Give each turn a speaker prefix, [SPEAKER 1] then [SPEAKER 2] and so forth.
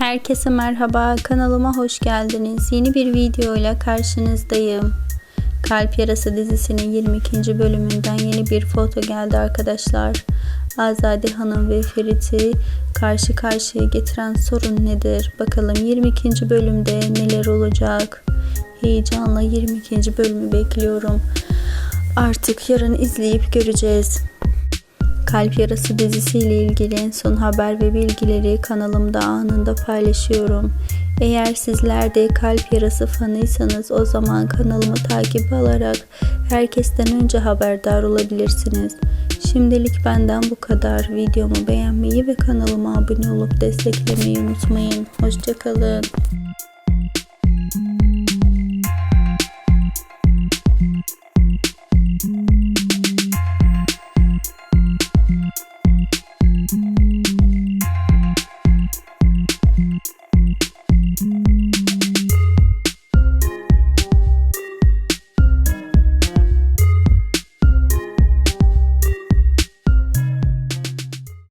[SPEAKER 1] Herkese merhaba, kanalıma hoş geldiniz. Yeni bir video ile karşınızdayım. Kalp Yarası dizisinin 22. bölümünden yeni bir foto geldi arkadaşlar. Azade Hanım ve Ferit'i karşı karşıya getiren sorun nedir? Bakalım 22. bölümde neler olacak? Heyecanla 22. bölümü bekliyorum. Artık yarın izleyip göreceğiz. Kalp Yarası dizisiyle ilgili en son haber ve bilgileri kanalımda anında paylaşıyorum. Eğer sizler de Kalp Yarası fanıysanız o zaman kanalımı takip alarak herkesten önce haberdar olabilirsiniz. Şimdilik benden bu kadar. Videomu beğenmeyi ve kanalıma abone olup desteklemeyi unutmayın. Hoşçakalın.